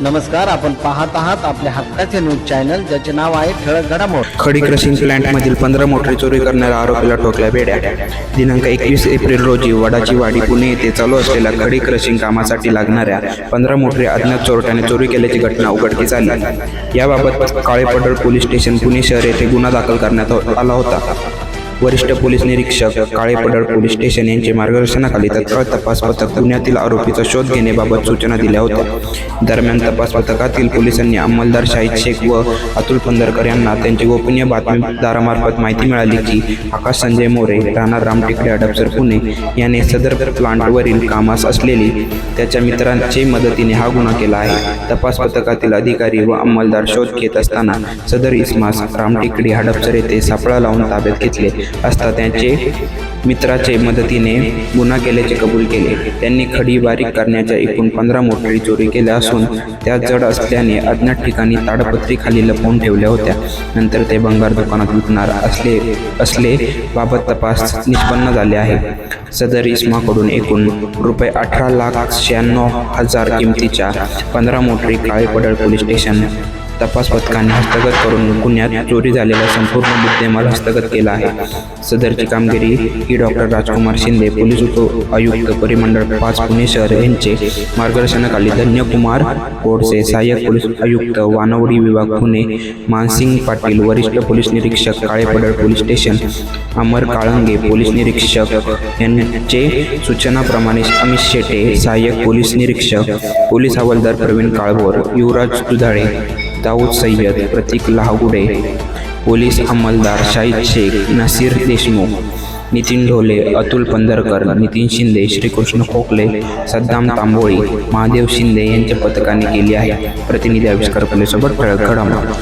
नमस्कार आपण पाहत आहात आपल्या हक्काचे न्यूज चॅनल ज्याचे नाव आहे ठळक घडामोड. खडी क्रशिंग प्लांटमधील पंधरा मोटरी चोरी करणाऱ्या आरोपीला ठोकल्या बेड्या. दिनांक एकवीस एप्रिल रोजी वडाची वाडी पुणे येथे चालू असलेल्या खडी क्रशिंग कामासाठी लागणाऱ्या पंधरा मोटरी अज्ञात चोरट्याने चोरी केल्याची घटना उघडकीस आली. याबाबत काळेपडळ पोलीस स्टेशन पुणे शहर येथे गुन्हा दाखल करण्यात आला होता. वरिष्ठ पोलीस निरीक्षक काळेपडळ पोलीस स्टेशन यांचे मार्गदर्शनाखाली तत्काळ तपास पथक पुण्यातील आरोपीचा शोध घेण्याबाबत सूचना दिल्या होत्या. दरम्यान तपास पथकातील पोलिसांनी अंमलदार शाहिद शेख व अतुल पंधरकर यांना त्यांची गोपनीय बातमीदारामार्फत माहिती मिळाली की आकाश संजय मोरे राणा रामटेकडे अडपसर पुणे याने सदर प्लांटवरील कामास असलेली त्याच्या मित्रांचे मदतीने हा गुन्हा केला आहे. तपास पथकातील अधिकारी व अंमलदार शोध घेत असताना सदर इस्मास रामटेकडी हडपसर येथे सापळा लावून ताब्यात घेतले. असता त्यांचे मित्राचे मदतीने गुन्हा केल्याचे कबूल केले. त्यांनी खडी बारीक करण्याच्या एकूण पंधरा मोटरी चोरी केल्या असून त्या जड असल्याने अज्ञात ठिकाणी ताडपत्री खाली लपवून ठेवल्या होत्या. नंतर ते भंगार दुकानात विकणार असले असले बाबत तपास निष्पन्न झाले आहे. सदर इस्माकडून एकूण रुपये अठरा लाख शहाण्णव हजार किमतीच्या पंधरा मोटरी काळेपडळ पोलीस स्टेशन तपास पथकाने हस्तगत करून गुन्ह्यात चोरी झालेला संपूर्ण मुद्देमाल हस्तगत केला आहे. सदरची कामगिरी ही डॉक्टर राजकुमार शिंदे पोलीस उप आयुक्त परिमंडळ पाच पुणे शहर यांचे मार्गदर्शनाखाली धन्यकुमार गोडसे सहाय्यक पोलीस आयुक्त वानवडी विभाग पुणे मानसिंग पाटील वरिष्ठ पोलीस निरीक्षक Kalepadal police station Amar Kalange police निरीक्षक यांचे सूचनाप्रमाणे अमित शेटे सहाय्यक पोलीस निरीक्षक पोलीस हवालदार प्रवीण काळभोर युवराज दुधाळे दाऊद सय्यद प्रतीक लाहगुडे पोलीस अंमलदार शाहिद शेख नसीर देशमुख नितीन ढोले अतुल पंधरकर नितीन शिंदे श्रीकृष्ण खोकले सद्दाम तांबोळी महादेव शिंदे यांच्या पथकाने केली आहे. प्रतिनिधी आविष्कार कलेसोबत ठळक घडामोडी.